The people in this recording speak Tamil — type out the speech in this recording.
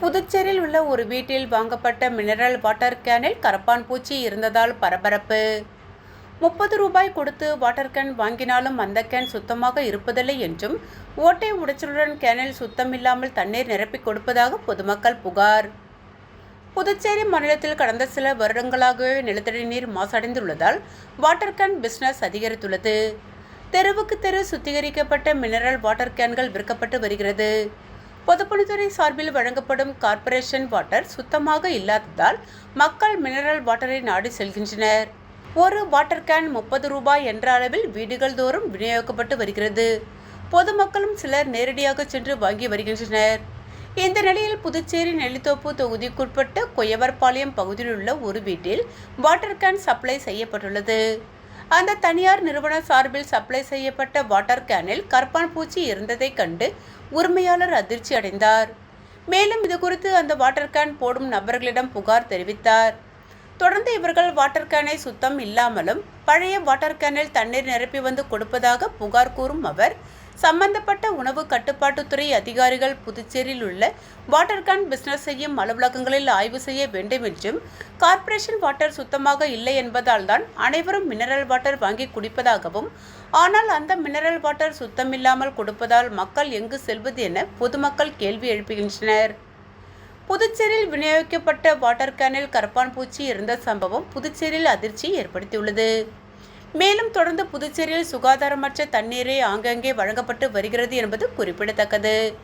புதுச்சேரியில் உள்ள ஒரு வீட்டில் வாங்கப்பட்ட மினரல் வாட்டர் கேனில் கரப்பான் பூச்சி இருந்ததால் பரபரப்பு. முப்பது ரூபாய் கொடுத்து வாட்டர் கேன் வாங்கினாலும் அந்த கேன் சுத்தமாக இருப்பதில்லை என்றும் ஓட்டை உடைச்சலுடன் கேனில் சுத்தமில்லாமல் தண்ணீர் நிரப்பிக் கொடுப்பதாக பொதுமக்கள் புகார். புதுச்சேரி மாநிலத்தில் கடந்த சில வருடங்களாகவே நிலத்தடி நீர் மாசடைந்துள்ளதால் வாட்டர் கேன் பிஸ்னஸ் அதிகரித்துள்ளது. தெருவுக்கு தெரு சுத்திகரிக்கப்பட்ட மினரல் வாட்டர் கேன்கள் விற்கப்பட்டு வருகிறது. பொதுப்பணித்துறை சார்பில் வழங்கப்படும் கார்ப்பரேஷன் வாட்டர் சுத்தமாக இல்லாததால் மக்கள் மினரல் வாட்டரை நாடி செல்கின்றனர். ஒரு வாட்டர் கேன் முப்பது ரூபாய் என்ற அளவில் வீடுகள் தோறும் விநியோகிக்கப்பட்டு வருகிறது. பொதுமக்களும் சிலர் நேரடியாக சென்று வாங்கி வருகின்றனர். இந்த நிலையில் புதுச்சேரி நெல்லித்தோப்பு தொகுதிக்குட்பட்ட கொயவர்பாளையம் பகுதியில் உள்ள ஒரு வீட்டில் வாட்டர் கேன் சப்ளை செய்யப்பட்டுள்ளது. அந்த தனியார் நிறுவன சார்பில் சப்ளை செய்யப்பட்ட வாட்டர் கேனில் கற்பான் பூச்சி இருந்ததைக் கண்டு உரிமையாளர் அதிர்ச்சி அடைந்தார். மேலும் இது குறித்து அந்த வாட்டர் கேன் போடும் நபர்களிடம் புகார் தெரிவித்தார். தொடர்ந்து இவர்கள் வாட்டர் கேனை சுத்தம் இல்லாமலும் பழைய வாட்டர் கேனில் தண்ணீர் நிரப்பி வந்து கொடுப்பதாக புகார் கூறும் அவர் சம்பந்தப்பட்ட உணவு கட்டுப்பாட்டுத்துறை அதிகாரிகள் புதுச்சேரியில் உள்ள வாட்டர் கேன் பிசினஸ் செய்யும் அலுவலகங்களில் ஆய்வு செய்ய வேண்டும் என்றும் கார்ப்பரேஷன் வாட்டர் சுத்தமாக இல்லை என்பதால் தான் அனைவரும் மினரல் வாட்டர் வாங்கி குடிப்பதாகவும் ஆனால் அந்த மினரல் வாட்டர் சுத்தமில்லாமல் கொடுப்பதால் மக்கள் எங்கு செல்வது என பொதுமக்கள் கேள்வி எழுப்புகின்றனர். புதுச்சேரியில் விநியோகிக்கப்பட்ட வாட்டர் கேனில் கரப்பான் பூச்சி இருந்த சம்பவம் புதுச்சேரியில் அதிர்ச்சி ஏற்படுத்தியுள்ளது. மேலும் தொடர்ந்து புதுச்சேரியில் சுகாதாரமற்ற தண்ணீரே ஆங்காங்கே வழங்கப்பட்டு வருகிறது என்பது குறிப்பிடத்தக்கது.